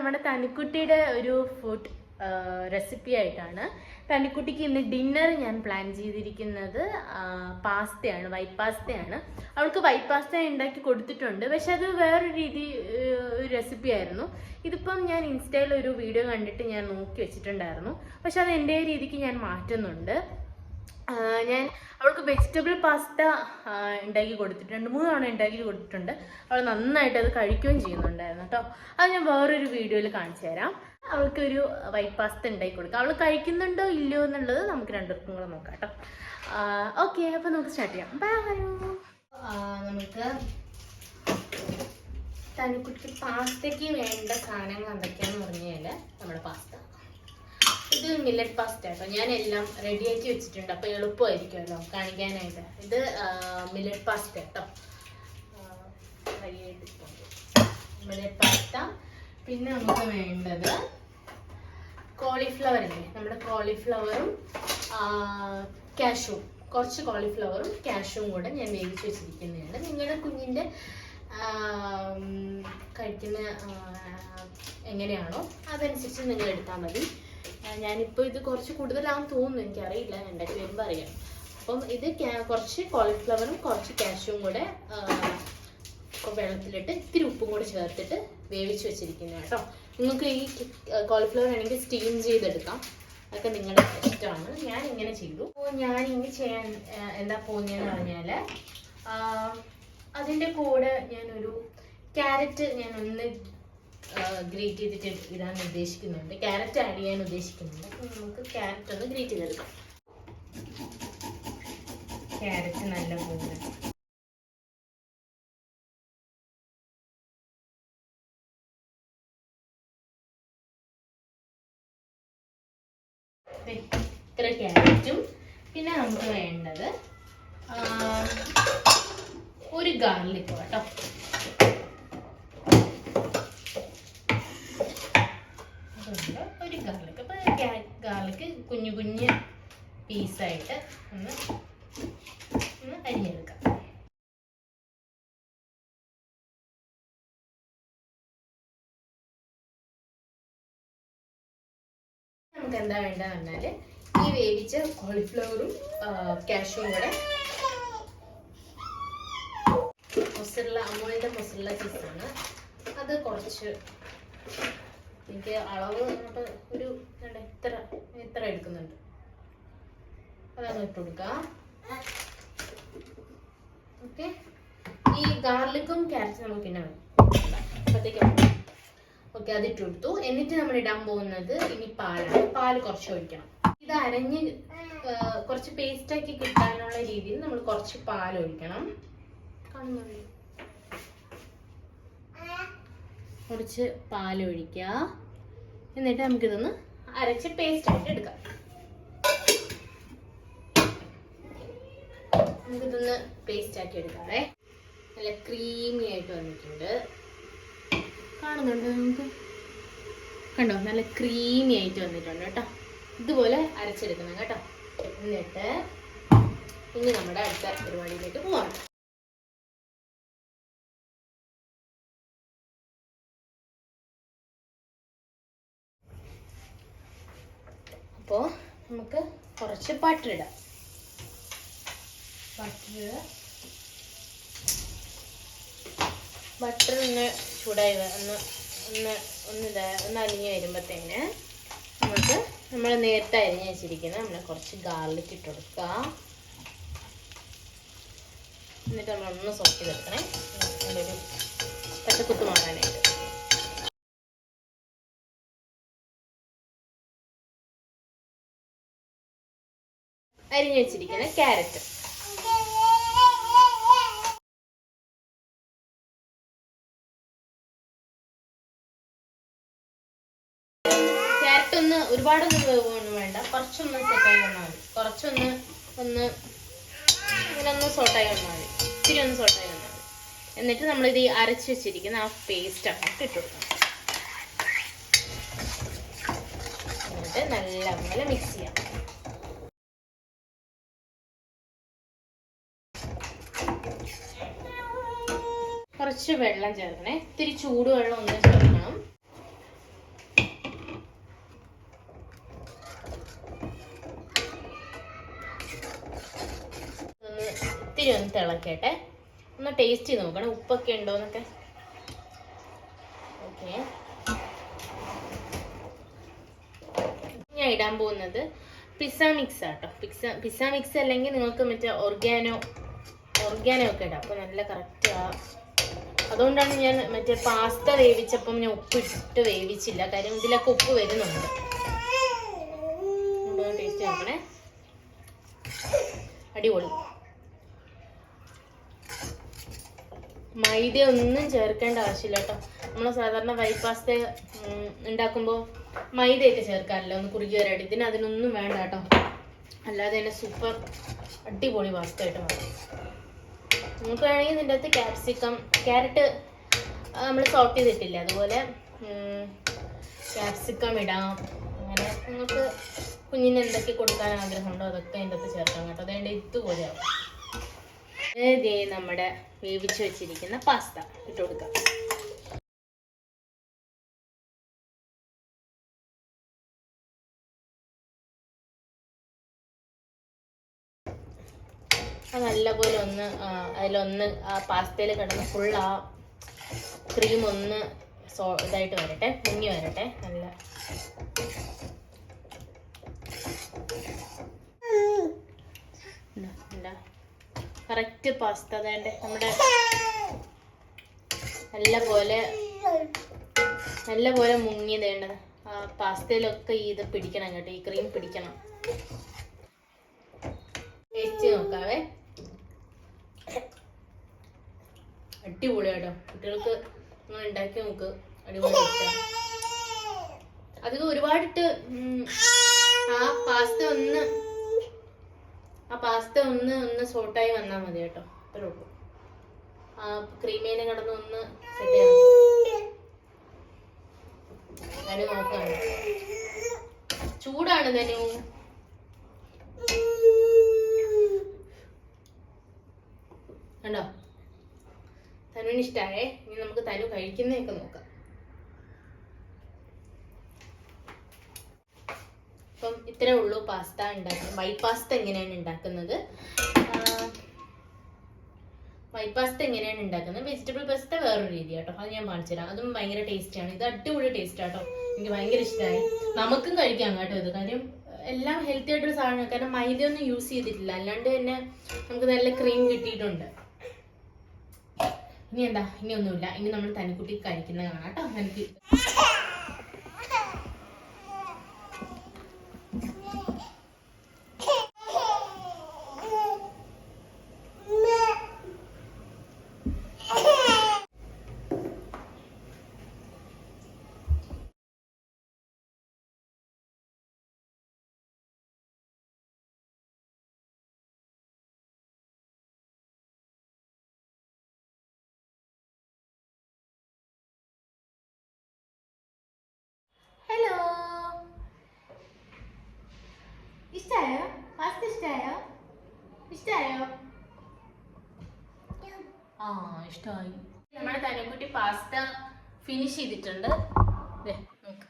നമ്മുടെ തനിക്കുട്ടിയുടെ ഒരു food recipe ആയിട്ടാണ്. തനിക്കുട്ടിക്ക് ഇന്ന് ഡിന്നർ ഞാൻ പ്ലാൻ ചെയ്തിരിക്കുന്നത് പാസ്തയാണ് വൈറ്റ് പാസ്തയാണ് അവൾക്ക് വൈറ്റ് പാസ്ത ഉണ്ടാക്കി കൊടുത്തിട്ടുണ്ട്. പക്ഷെ അത് വേറൊരു രീതി റെസിപ്പി ആയിരുന്നു. ഇതിപ്പം ഞാൻ ഇൻസ്റ്റയിൽ ഒരു വീഡിയോ കണ്ടിട്ട് ഞാൻ നോക്കി വെച്ചിട്ടുണ്ടായിരുന്നു. പക്ഷെ അത് എന്റെ രീതിക്ക് ഞാൻ മാറ്റുന്നുണ്ട്. ഞാൻ അവൾക്ക് വെജിറ്റബിൾ പാസ്ത ഉണ്ടാക്കി കൊടുത്തിട്ടുണ്ട്. മൂന്ന് തവണ ഉണ്ടാക്കി കൊടുത്തിട്ടുണ്ട്. അവൾ നന്നായിട്ട് അത് കഴിക്കുകയും ചെയ്യുന്നുണ്ടായിരുന്നു കേട്ടോ അത് ഞാൻ വേറൊരു വീഡിയോയിൽ കാണിച്ചു തരാം. അവൾക്ക് ഒരു വൈറ്റ് പാസ്ത ഉണ്ടാക്കി കൊടുക്കാം. അവൾ കഴിക്കുന്നുണ്ടോ ഇല്ലയോ എന്നുള്ളത് നമുക്ക് രണ്ടുപേർക്കും കൂടെ നോക്കാം കേട്ടോ ഓക്കെ അപ്പോൾ നമുക്ക് സ്റ്റാർട്ട് ചെയ്യാം. ബൈ നമുക്ക് തനിക്കുട്ടിക്ക് പാസ്തയ്ക്ക് വേണ്ട സാധനങ്ങൾ എന്തൊക്കെയാന്ന് പറഞ്ഞു കഴിഞ്ഞാൽ നമ്മുടെ പാസ്ത ഇത് മില്ലറ്റ് പാസ്ത കേട്ടോ ഞാൻ എല്ലാം റെഡിയാക്കി വെച്ചിട്ടുണ്ട്. അപ്പോൾ എളുപ്പമായിരിക്കുമല്ലോ കാണിക്കാനായിട്ട്. ഇത് മില്ലറ്റ് പാസ്ത കേട്ടോ മില്ലറ്റ് പാസ്ത പിന്നെ നമുക്ക് വേണ്ടത് കോളിഫ്ലവർ ഇല്ലേ? നമ്മുടെ കോളിഫ്ലവറും ക്യാഷും കുറച്ച് കോളിഫ്ലവറും ക്യാഷും കൂടെ ഞാൻ വേവിച്ച് വെച്ചിരിക്കുന്നതാണ്. നിങ്ങളുടെ കുഞ്ഞിന്റെ കഴിക്കുന്ന എങ്ങനെയാണോ അതനുസരിച്ച് നിങ്ങൾ എടുത്താൽ മതി. ഞാനിപ്പോൾ ഇത് കുറച്ച് കൂടുതലാണെന്ന് തോന്നുന്നു. എനിക്കറിയില്ല. ഉണ്ടാക്കി വരുമ്പോൾ അറിയാം. അപ്പം ഇത് കുറച്ച് കോളിഫ്ലവറും കുറച്ച് കാഷ്യൂം കൂടെ വെള്ളത്തിലിട്ട് ഇത്തിരി ഉപ്പും കൂടെ ചേർത്തിട്ട് വേവിച്ച് വെച്ചിരിക്കുന്നത് കേട്ടോ. നിങ്ങൾക്ക് ഈ കോളിഫ്ലവർ ആണെങ്കിൽ സ്റ്റീം ചെയ്തെടുക്കാം. അതൊക്കെ നിങ്ങളുടെ ഇഷ്ടമാണ്. ഞാൻ ഇങ്ങനെ ചെയ്തു. അപ്പോൾ ഞാൻ ഇനി ചെയ്യാൻ എന്താ പോകുന്നതെന്ന് പറഞ്ഞാൽ അതിന്റെ കൂടെ ഞാനൊരു ക്യാരറ്റ് ഞാൻ ഒന്ന് ഗ്രേറ്റ് ചെയ്തിട്ട് ഇടാൻ ഉദ്ദേശിക്കുന്നുണ്ട്. ക്യാരറ്റ് ആഡ് ചെയ്യാൻ ഉദ്ദേശിക്കുന്നുണ്ട്. അപ്പോൾ നമുക്ക് ക്യാരറ്റ് ഒന്ന് ഗ്രേറ്റ് ചെയ്തെടുക്കാം. ക്യാരറ്റ് നല്ല പോലെ. ഇത്ര ക്യാരറ്റും പിന്നെ നമുക്ക് വേണ്ടത് ഒരു ഗാർലിക് കേട്ടോ അതുകൊണ്ട് ഒരു ഗാർലിക് അപ്പോൾ ഗാർലിക് കുഞ്ഞു കുഞ്ഞ് പീസായിട്ട് ഒന്ന് ഒന്ന് അരിഞ്ഞെടുക്കാം നമുക്ക് എന്താ വേണ്ടതെന്ന് പറഞ്ഞാൽ ഈ വേവിച്ച കോളിഫ്ലവറും കാഷ്യൂവും കൂടെ മൊസറുള്ള അമൂലിന്റെ മൊസറുള്ള ചീസാണ് അത് കുറച്ച് എനിക്ക് അളവ് ഒരു രണ്ട് ഇത്ര ഇത്ര എടുക്കുന്നുണ്ട് അതങ്ങ് ഇട്ട് കൊടുക്കാം. ഓക്കെ ഈ ഗാർലിക്കും ക്യാരറ്റും നമുക്ക് പിന്നെ വേണം അപ്പോഴത്തേക്കും ഓക്കെ അതിട്ട് കൊടുത്തു. എന്നിട്ട് നമ്മൾ ഇടാൻ പോകുന്നത് ഇനി പാലാണ്. പാൽ കുറച്ച് ഒഴിക്കണം. ഇത് അരഞ്ഞ് കുറച്ച് പേസ്റ്റ് ആക്കി കിട്ടാനുള്ള രീതിയിൽ നമ്മൾ കുറച്ച് പാൽ ഒഴിക്കണം. കാണുന്നുണ്ടോ കുറച്ച് പാൽ ഒഴിക്കുക. എന്നിട്ട് നമുക്കിതൊന്ന് അരച്ച് പേസ്റ്റ് ആയിട്ട് എടുക്കാം. നമുക്കിതൊന്ന് പേസ്റ്റ് ആക്കി എടുക്കാവേ. നല്ല ക്രീമി ആയിട്ട് വന്നിട്ടുണ്ട്. കാണുന്നുണ്ടോ നമുക്ക് കണ്ടോ? നല്ല ക്രീമി ആയിട്ട് വന്നിട്ടുണ്ട് കേട്ടോ. ഇതുപോലെ അരച്ചെടുക്കണം കേട്ടോ. എന്നിട്ട് ഇനി നമ്മുടെ അടുത്ത പരിപാടിയിലേക്ക് പോവാം. അപ്പോൾ നമുക്ക് കുറച്ച് ബട്ടർ ബട്ടർ ബട്ടർ ഒന്ന് ചൂടായി ഒന്ന് ഒന്ന് ഒന്ന് ഇതാ ഒന്ന് അലിഞ്ഞ് വരുമ്പോഴത്തേന് നമുക്ക് നമ്മൾ നേരത്തെ അരിഞ്ഞ് വെച്ചിരിക്കുന്ന നമ്മൾ കുറച്ച് ഗാർലിക് ഇട്ട് കൊടുക്കുക എന്നിട്ട് നമ്മൾ ഒന്ന് സോക്ക് ചെയ്തെടുക്കണേ അതിന്റെ ഒരു പച്ചക്കുത്ത് മാറാനായിട്ട്. അരിഞ്ഞ് വെച്ചിരിക്കുന്ന ക്യാരറ്റ് ക്യാരറ്റ് ഒന്ന് ഒരുപാടൊന്നും വേവൊന്നും വേണ്ട. കുറച്ചൊന്ന് സെറ്റായി വന്നാൽ മതി. കുറച്ചൊന്ന് ഒന്ന് ഇങ്ങനെ ഒന്ന് സോട്ടായി വന്നാൽ മതി. ഇത്തിരി ഒന്ന് സോട്ടായി വന്നാൽ മതി. എന്നിട്ട് നമ്മളിത് ഈ അരച്ച് വെച്ചിരിക്കുന്ന ആ പേസ്റ്റ് അങ്ങോട്ട് ഇട്ട് എന്നിട്ട് നല്ലപോലെ മിക്സ് ചെയ്യാം. കുറച്ച് വെള്ളം ചേർക്കണേ. ഇത്തിരി ചൂടുവെള്ളം ഒന്ന് ചേർക്കണം. തിളക്കട്ടെ ഒന്ന് ടേസ്റ്റ് ചെയ്ത് നോക്കണം. ഉപ്പൊക്കെ ഉണ്ടോ എന്നൊക്കെ. ഓക്കെ ഞാൻ ഇടാൻ പോകുന്നത് പിസ്സ മിക്സ് ആട്ടോ. പിസ്സ പിസ്സ മിക്സ് അല്ലെങ്കിൽ നിങ്ങൾക്ക് മറ്റേ ഓർഗാനോ ഓർഗാനോ ഒക്കെ ഇടാം. അപ്പോൾ നല്ല കറക്റ്റ് ആ. അതുകൊണ്ടാണ് ഞാൻ മറ്റേ പാസ്ത വേവിച്ചപ്പം ഞാൻ ഉപ്പ് ഇട്ട് വേവിച്ചില്ല. കാര്യം ഇതിലൊക്കെ ഉപ്പ് വരുന്നുണ്ട്. ടേസ്റ്റ് നോക്കണേ. അടിപൊളി. മൈദ ഒന്നും ചേർക്കേണ്ട ആവശ്യമില്ല കേട്ടോ. നമ്മൾ സാധാരണ വൈറ്റ് പാസ്ത ഉണ്ടാക്കുമ്പോൾ മൈദയൊക്കെ ചേർക്കാറില്ല? ഒന്ന് കുറുകി വരാടി ഇതിന് അതിനൊന്നും വേണ്ട കേട്ടോ. അല്ലാതെ തന്നെ സൂപ്പർ അടിപൊളി പാസ്ത ആയിട്ട് മാറും നമുക്ക് വേണമെങ്കിൽ ഇതിന്റെ അകത്ത് ക്യാപ്സിക്കം ക്യാരറ്റ് നമ്മൾ സോട്ട് ചെയ്തിട്ടില്ല? അതുപോലെ ക്യാപ്സിക്കം ഇടാം. അങ്ങനെ നിങ്ങൾക്ക് കുഞ്ഞിന് എന്തൊക്കെ കൊടുക്കാൻ ആഗ്രഹമുണ്ടോ അതൊക്കെ അതിന്റെ അകത്ത് ചേർക്കാം കേട്ടോ. അതുകൊണ്ട് ഇതുപോലെയാവും. ഇതേ നമ്മുടെ വേവിച്ച് വെച്ചിരിക്കുന്ന പാസ്ത ഇട്ട് കൊടുക്കാം. നല്ലപോലെ ഒന്ന് അതിലൊന്ന് ആ പാസ്തയിൽ കിടന്ന് ഫുൾ ആ ക്രീം ഒന്ന് സോ ഇതായിട്ട് വരട്ടെ മുങ്ങി വരട്ടെ നല്ല. കറക്റ്റ് പാസ്ത അതേണ്ടേ നമ്മുടെ നല്ല പോലെ നല്ല പോലെ മുങ്ങി തേണ്ടത് ആ പാസ്തയിലൊക്കെ ഇത് പിടിക്കണം കേട്ടോ ഈ ക്രീം പിടിക്കണം. ടേസ്റ്റ് നോക്കാവേ. അടിപൊളി കേട്ടോ. കുട്ടികൾക്ക് നിങ്ങൾ ഉണ്ടാക്കി നോക്ക്. അടിപൊളി അധികം ഒരുപാടിട്ട് ആ പാസ്ത ഒന്ന് ആ പാസ്ത ഒന്ന് ഒന്ന് സോട്ടായി വന്നാൽ മതി കേട്ടോ. അത്രേ ഉള്ളൂ. ആ ക്രീമേനെ കിടന്ന് ഒന്ന് സെറ്റ് നോക്കാണ്. ചൂടാണ് തനു കണ്ടോ? തനുവിന് ഇഷ്ടായേ? ഇനി നമുക്ക് തനു കഴിക്കുന്നതൊക്കെ നോക്കാം അപ്പം ഇത്രേ ഉള്ളൂ പാസ്ത ഉണ്ടാക്കുന്നത്. വൈറ്റ് പാസ്ത എങ്ങനെയാണ് ഉണ്ടാക്കുന്നത്? വൈറ്റ് പാസ്ത എങ്ങനെയാണ് ഉണ്ടാക്കുന്നത്? വെജിറ്റബിൾ പാസ്ത വേറൊരു രീതി കേട്ടോ. അത് ഞാൻ കാണിച്ചു തരാം. അതും ഭയങ്കര ടേസ്റ്റാണ് ഇത് അടിപൊളി ടേസ്റ്റ് കേട്ടോ. എനിക്ക് ഭയങ്കര ഇഷ്ടമായി നമുക്കും കഴിക്കാം കേട്ടോ ഇത്. കാര്യം എല്ലാം ഹെൽത്തി ആയിട്ടൊരു സാധനമാണ്. കാരണം മൈദ ഒന്നും യൂസ് ചെയ്തിട്ടില്ല. അല്ലാണ്ട് തന്നെ നമുക്ക് നല്ല ക്രീം കിട്ടിയിട്ടുണ്ട്. ഇനി എന്താ? ഇനി ഒന്നുമില്ല. ഇനി നമ്മൾ തനിക്കുട്ടി കഴിക്കുന്നത് കാണാം കേട്ടോ. എനിക്ക് ഇഷ്ടായോ? പാസ്ത ഇഷ്ടായോ? ഇഷ്ടായോ? ആ ഇഷ്ടമായി നമ്മുടെ തനിക്കുട്ടി പാസ്ത ഫിനിഷ് ചെയ്തിട്ടുണ്ട്. ദേ, നോക്ക്.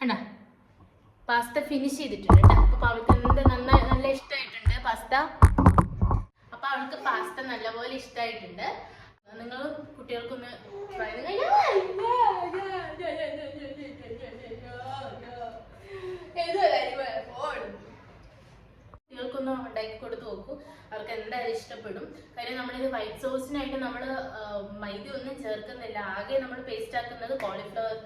കണ്ടോ? പാസ്ത ഫിനിഷ് ചെയ്തിട്ടുണ്ട് കേട്ടോ. അപ്പൊ അവൾക്ക് എന്ത് നന്നായി നല്ല ഇഷ്ടമായിട്ടുണ്ട് പാസ്ത. അപ്പൊ അവൾക്ക് പാസ്ത നല്ലപോലെ ഇഷ്ടമായിട്ടുണ്ട് നിങ്ങൾ കുട്ടികൾക്കൊന്ന് try കുട്ടികൾക്കൊന്ന് ഉണ്ടാക്കി കൊടുത്ത് നോക്കൂ. അവർക്ക് എന്തായാലും ഇഷ്ടപ്പെടും. കാര്യം നമ്മളിത് വൈറ്റ് സോസിനായിട്ട് നമ്മൾ മൈദ ഒന്നും ചേർക്കുന്നില്ല. ആകെ നമ്മൾ പേസ്റ്റ് ആക്കുന്നത് കോളിഫ്ലവർ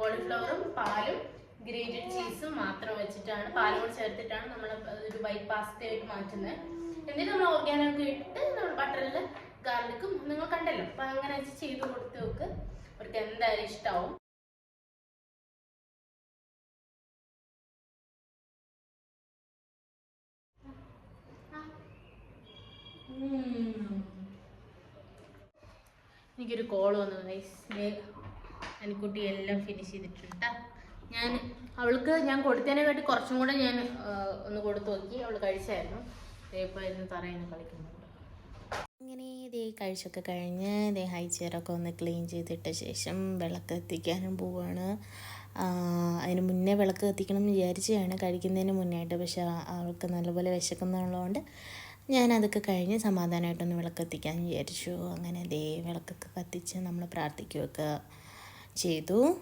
കോളിഫ്ലവറും പാലും ഗ്രേറ്റഡ് ചീസും മാത്രം വെച്ചിട്ടാണ്. പാലും കൂടി ചേർത്തിട്ടാണ് നമ്മൾ ഒരു വൈറ്റ് പാസ്തയായിട്ട് മാറ്റുന്നത്. എന്നിട്ട് നമ്മൾ ഓർഗാനൊക്കെ ഇട്ട് നമ്മൾ ബട്ടറിൽ ഗാർലിക്കും നിങ്ങൾ കണ്ടല്ലോ. അപ്പം അങ്ങനെ വെച്ച് ചെയ്ത് കൊടുത്ത് നോക്ക്. അവർക്ക് എന്തായാലും ഇഷ്ടാവും. എനിക്കൊരു കോൾ വന്നു അനിക്കുട്ടി എല്ലാം ഫിനിഷ് ചെയ്തിട്ടുണ്ട് ഞാൻ അവൾക്ക് ഞാൻ കൊടുത്തതിനെക്കാട്ടി കുറച്ചും കൂടെ ഞാൻ ഒന്ന് കൊടുത്തു നോക്കി. അവൾ കഴിച്ചായിരുന്നു. ഇപ്പോൾ ഇന്ന് തറയിന്ന് കളിക്കുന്നുണ്ട്. അങ്ങനെ ഇതേ കഴിച്ചൊക്കെ കഴിഞ്ഞ് ഇതേ ഹൈ ചെയറൊക്കെ ഒന്ന് ക്ലീൻ ചെയ്തിട്ട ശേഷം വിളക്ക് കത്തിക്കാനും പോവാണ്. അതിന് മുന്നേ വിളക്ക് കത്തിക്കണം എന്ന് വിചാരിച്ചാണ് കഴിക്കുന്നതിന് മുന്നേ ആയിട്ട്. പക്ഷേ അവൾക്ക് നല്ലപോലെ വിശക്കുന്നുള്ളതുകൊണ്ട് ഞാൻ അതൊക്കെ കഴിഞ്ഞ് സമാധാനമായിട്ടൊന്ന് വിളക്കെത്തിക്കാൻ വിചാരിച്ചു. അങ്ങനെ ദേ വിളക്കൊക്കെ കത്തിച്ച് നമ്മൾ പ്രാർത്ഥിക്കുകയൊക്കെ ചെയ്തു.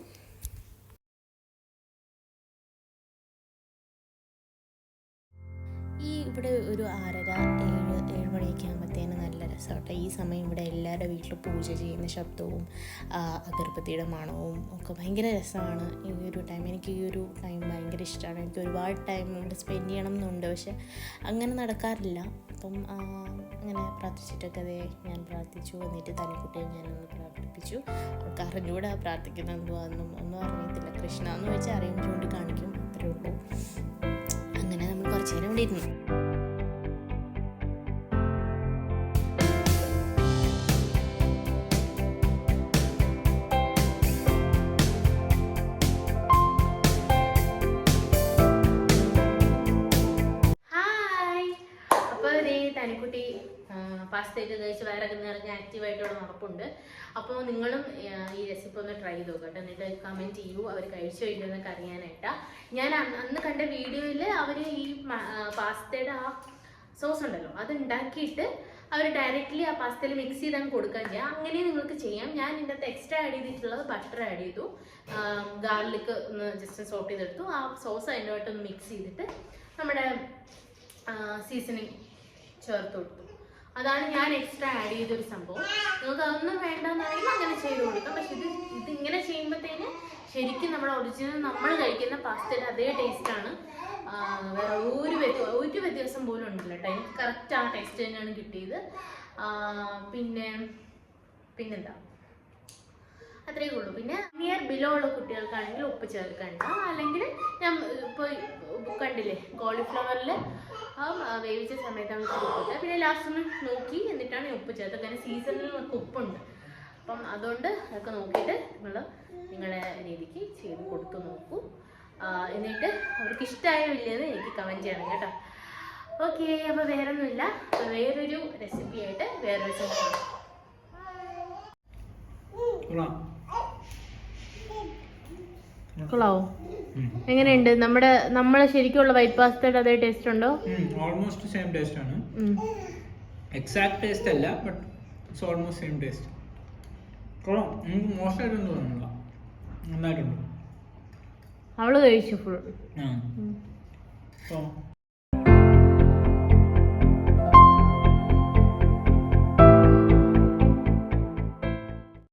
ഈ ഇവിടെ ഒരു ആറര നല്ല ഈ സമയം ഇവിടെ എല്ലാവരുടെ വീട്ടിൽ പൂജ ചെയ്യുന്ന ശബ്ദവും അഗർഭത്തിയുടെ മണവും ഒക്കെ ഭയങ്കര രസമാണ്. ഈ ഒരു ടൈം എനിക്ക് ഈ ഒരു ടൈം ഭയങ്കര ഇഷ്ടമാണ് എനിക്ക് ഒരുപാട് ടൈം ഇവിടെ സ്പെൻഡ് ചെയ്യണം എന്നുണ്ട്. പക്ഷെ അങ്ങനെ നടക്കാറില്ല. അപ്പം ആ, അങ്ങനെ പ്രാർത്ഥിച്ചിട്ടൊക്കെ അതേ ഞാൻ പ്രാർത്ഥിച്ചു. എന്നിട്ട് തനിക്കുട്ടിയെ ഞാനൊന്ന് പ്രാർത്ഥിപ്പിച്ചു. അവൾക്ക് അറിഞ്ഞുകൂടെ പ്രാർത്ഥിക്കുന്നത് എന്തുവാന്നും. ഒന്നും അറിയത്തില്ല. കൃഷ്ണ എന്ന് വെച്ചാൽ അറിയും ചൂണ്ടിക്കാണിക്കും. അത്രേ ഉള്ളൂ. അങ്ങനെ നമ്മൾ കുറച്ച് നേരം ഇവിടെ ഇരുന്നു. പാസ്തയൊക്കെ കഴിച്ച് വയറൊക്കെ നിറഞ്ഞ് ആക്റ്റീവായിട്ടുള്ള നടപ്പുണ്ട്. അപ്പോൾ നിങ്ങളും ഈ റെസിപ്പി ഒന്ന് ട്രൈ ചെയ്ത് നോക്കട്ടെ എന്നിട്ട് കമന്റ് ചെയ്യൂ. അവർ കഴിച്ചു ഇല്ലയോ എന്നൊക്കെ അറിയാനായിട്ടാ. ഞാൻ അന്ന് കണ്ട വീഡിയോയിൽ അവർ ഈ പാസ്തയുടെ ആ സോസ് ഉണ്ടല്ലോ അത് ഉണ്ടാക്കിയിട്ട് അവർ ഡയറക്റ്റ്ലി ആ പാസ്തയിൽ മിക്സ് ചെയ്ത് അങ്ങ് കൊടുക്കാൻ ചെയ്യാം. അങ്ങനെ നിങ്ങൾക്ക് ചെയ്യാം. ഞാൻ ഇതിന്റെ അകത്ത് എക്സ്ട്രാ ആഡ് ചെയ്തിട്ടുള്ളത് ബട്ടർ ആഡ് ചെയ്തു. ഗാർലിക്ക് ഒന്ന് ജസ്റ്റ് സോട്ട് ചെയ്തെടുത്തു. ആ സോസ് അതിനോട്ടൊന്ന് മിക്സ് ചെയ്തിട്ട് നമ്മുടെ സീസണിങ് ചേർത്ത് കൊടുത്തു. അതാണ് ഞാൻ എക്സ്ട്രാ ആഡ് ചെയ്തൊരു സംഭവം. നിങ്ങൾക്ക് അതൊന്നും വേണ്ടെന്നാണെങ്കിൽ അങ്ങനെ ചെയ്ത് കൊടുക്കാം. പക്ഷെ ഇത് ഇത് ഇങ്ങനെ ചെയ്യുമ്പോഴത്തേന് ശരിക്കും നമ്മുടെ ഒറിജിനൽ നമ്മൾ കഴിക്കുന്ന പാസ്തയുടെ അതേ ടേസ്റ്റാണ് വേറെ ഒരു ഒരു വ്യത്യാസം പോലും ഉണ്ടല്ലോ കേട്ടോ. എനിക്ക് കറക്റ്റ് ആ ടേസ്റ്റ് തന്നെയാണ് കിട്ടിയത്. പിന്നെ പിന്നെന്താ? അത്രയേ ഉള്ളൂ. പിന്നെ നിയർ ബിലോ ഉള്ള കുട്ടികൾക്കാണെങ്കിൽ ഉപ്പ് ചേർക്കണ്ട അല്ലെങ്കിൽ ഞാൻ ഇപ്പോൾ കണ്ടില്ലേ കോളിഫ്ലവറിൽ വേവിച്ച സമയത്താണ് ഉപ്പ് കൊടുത്തത് പിന്നെ ലാസ്റ്റ് ഒന്ന് നോക്കി എന്നിട്ടാണ് ഉപ്പ് ചേർത്തത്. കാരണം സീസണിൽ നമുക്ക് ഉപ്പുണ്ട്. അപ്പം അതുകൊണ്ട് അതൊക്കെ നോക്കിയിട്ട് നിങ്ങൾ നിങ്ങളുടെ രീതിക്ക് ചെയ്ത് കൊടുത്തു നോക്കൂ. എന്നിട്ട് അവർക്ക് ഇഷ്ടമായോ ഇല്ലയെന്ന് എനിക്ക് കമന്റ് ചെയ്യണം കേട്ടോ. ഓക്കെ അപ്പോൾ വേറെ ഒന്നുമില്ല അപ്പോൾ വേറൊരു റെസിപ്പി ആയിട്ട് വേറൊരു കാണാം. കൊള്ളാവോ? എങ്ങനെയുണ്ട്? നമ്മുടെ നമ്മളെ ശരിക്കുള്ള വൈറ്റ് പാസ്തയുടെ അതേ ടേസ്റ്റ് ഉണ്ടോ? ഓൾമോസ്റ്റ് സെയിം ടേസ്റ്റ് ആണ്. എക്സാക്ട് ടേസ്റ്റ് അല്ല but it's almost same taste കൊള്ളാം. നമുക്ക് മോശമായിട്ടൊന്നും തോന്നുന്നില്ല നന്നായിട്ടുണ്ട്. അവൾ കഴിച്ചു ഫുൾ ആ.